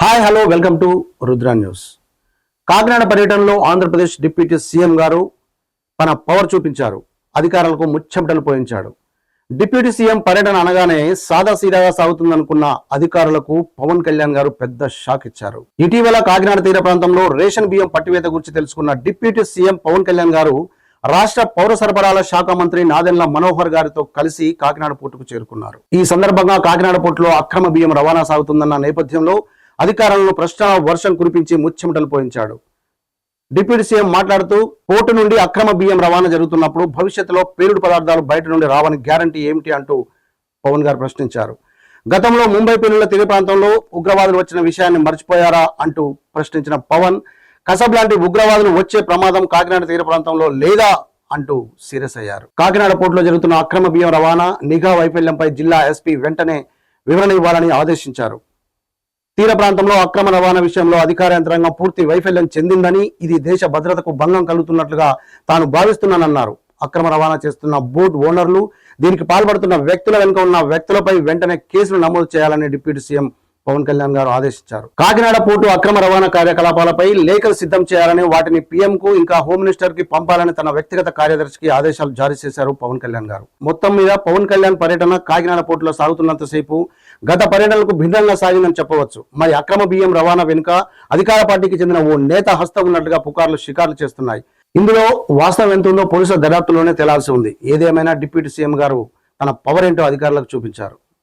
Hi hello welcome to Rudra news Kakinada పర్యటనలో Andhra Pradesh deputy CM గారు తన పవర్ చూపించారు. అధికారులకు ముచ్చెమటలు పోయించాడు. డిప్యూటీ సీఎం పర్యటన అనగానే సాదాసీదాగా సాగుతుందనుకున్న అధికారులకు పవన్ కళ్యాణ్ గారు పెద్ద షాక్ ఇచ్చారు. ఇటీవల కాకినాడ తీర ప్రాంతంలో రేషన్ బియ్యం పట్టివేత గురించి తెలుసుకున్న డిప్యూటీ సీఎం పవన్ కళ్యాణ్ గారు రాష్ట్ర పౌర సరఫరాల శాఖ మంత్రి నాదెండ్ల మనోహర్ గారితో కలిసి కాకినాడ పోర్టుకు చేరుకున్నారు. ఈ సందర్భంగా కాకినాడ పోర్టులో అక్రమ బియ్యం రవాణా సాగుతుందన్న నేపథ్యంలో అధికారులను ప్రశ్నల వర్షం కురిపించి ముచ్చెమటలు పోయించాడు. డిప్యూటీ సీఎం మాట్లాడుతూ పోర్టు నుండి అక్రమ బియ్యం రవాణా జరుగుతున్నప్పుడు భవిష్యత్తులో పేరుడు పదార్థాలు బయట నుండి రావని గ్యారంటీ ఏమిటి అంటూ పవన్ గారు ప్రశ్నించారు. గతంలో ముంబై పేలుళ్ళ తీర ప్రాంతంలో ఉగ్రవాదులు వచ్చిన విషయాన్ని మర్చిపోయారా అంటూ ప్రశ్నించిన పవన్ కసబ్ లాంటి ఉగ్రవాదులు వచ్చే ప్రమాదం కాకినాడ తీర ప్రాంతంలో లేదా అంటూ సీరియస్ అయ్యారు. కాకినాడ పోర్టులో జరుగుతున్న అక్రమ బియ్యం రవాణా నిఘా వైఫల్యంపై జిల్లా ఎస్పీ వెంటనే వివరణ ఇవ్వాలని ఆదేశించారు. తీర ప్రాంతంలో అక్రమ రవాణా విషయంలో అధికార యంత్రాంగం పూర్తి వైఫల్యం చెందిందని ఇది దేశ భద్రతకు భంగం కలుగుతున్నట్లుగా తాను భావిస్తున్నానన్నారు. అక్రమ రవాణా చేస్తున్న బోట్ ఓనర్లు దీనికి పాల్పడుతున్న వ్యక్తుల వెనుక ఉన్న వ్యక్తులపై వెంటనే కేసులు నమోదు చేయాలని డిప్యూటీ సీఎం పవన్ కళ్యాణ్ గారు ఆదేశించారు. కాకినాడ పోర్టు అక్రమ రవాణా కార్యకలాపాలపై లేఖలు సిద్ధం చేయాలని వాటిని పీఎం కు ఇంకా హోమ్ మినిస్టర్కి పంపాలని తన వ్యక్తిగత కార్యదర్శికి ఆదేశాలు జారీ చేశారు పవన్ కళ్యాణ్ గారు. మొత్తం మీద పవన్ కళ్యాణ్ పర్యటన కాకినాడ పోర్టులో సాగుతున్నంతసేపు గత పర్యటనలకు భిన్నంగా సాగిందని చెప్పవచ్చు. మరి అక్రమ బియ్యం రవాణా వెనుక అధికార పార్టీకి చెందిన ఓ నేత హస్తం ఉన్నట్లుగా పుకార్లు షికార్లు చేస్తున్నాయి. ఇందులో వాస్తవం ఎంత ఉందో పోలీసుల దర్యాప్తులోనే తేలాల్సి ఉంది. ఏదేమైనా డిప్యూటీ సీఎం గారు తన పవర్ ఏంటో అధికారులకు చూపించారు.